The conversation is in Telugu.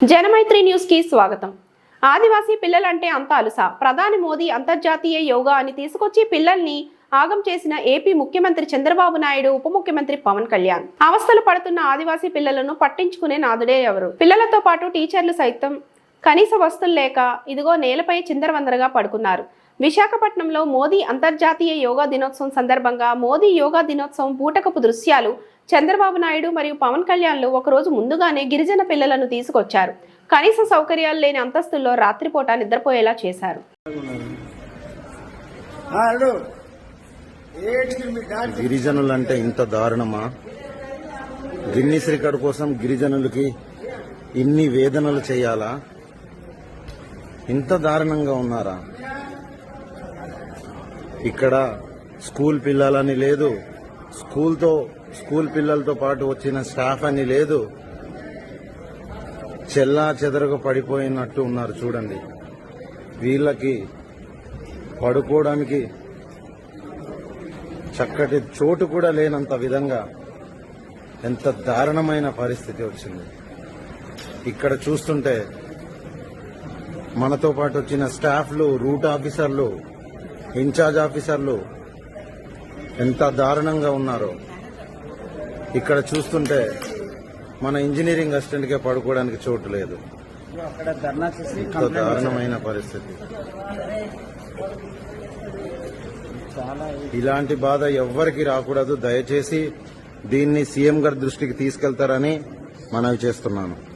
జనమైత్రి న్యూస్కి స్వాగతం. ఆదివాసీ పిల్లలంటే అంత అలుస. ప్రధాని మోదీ అంతర్జాతీయ యోగా అని తీసుకొచ్చి పిల్లల్ని ఆగం చేసిన ఏపీ ముఖ్యమంత్రి చంద్రబాబు నాయుడు ఉప ముఖ్యమంత్రి పవన్ కళ్యాణ్. అవస్థలు పడుతున్న ఆదివాసీ పిల్లలను పట్టించుకునే నాదుడే ఎవరు? పిల్లలతో పాటు టీచర్లు సైతం కనీస వస్తువులు లేక ఇదిగో నేలపై చిందరవందరగా పడుకున్నారు. విశాఖపట్నంలో మోదీ అంతర్జాతీయ యోగా దినోత్సవం సందర్భంగా మోదీ యోగా దినోత్సవం బూటకపు దృశ్యాలు చంద్రబాబు నాయుడు మరియు పవన్ కళ్యాణ్లు ఒకరోజు ముందుగానే గిరిజన పిల్లలను తీసుకొచ్చారు. కనీస సౌకర్యాలు లేని అంతస్తుల్లో రాత్రిపూట నిద్రపోయేలా చేశారు. డాడీ గిరిజనులంటే ఇంత దారుణమా? గిన్నిస్ రికార్డు కోసం గిరిజనులకి ఇన్ని వేదనలు చేయాలా? ఇంత దారుణంగా ఉన్నారా? ఇక్కడ స్కూల్ పిల్లలని లేదు. స్కూల్తో స్కూల్ పిల్లలతో పాటు వచ్చిన స్టాఫ్ అని లేదు. చెల్లా చెదరగా పడిపోయినట్టు ఉన్నారు చూడండి. వీళ్ళకి పడుకోవడానికి చక్కటి చోటు కూడా లేనంత విధంగా ఎంత దారుణమైన పరిస్థితి వచ్చింది. ఇక్కడ చూస్తుంటే మనతో పాటు వచ్చిన స్టాఫ్లు రూట్ ఆఫీసర్లు ఇన్ఛార్జ్ ఆఫీసర్లు ఎంత దారుణంగా ఉన్నారో. ఇక్కడ చూస్తుంటే మన ఇంజనీరింగ్ అసిస్టెంట్కే పడుకోవడానికి చోటు లేదు. అక్కడ దారుణమైన పరిస్థితి. ఇలాంటి బాధ ఎవ్వరికి రాకూడదు. దయచేసి దీన్ని సీఎం గారి దృష్టికి తీసుకెళ్తారని మనవి చేస్తున్నాను.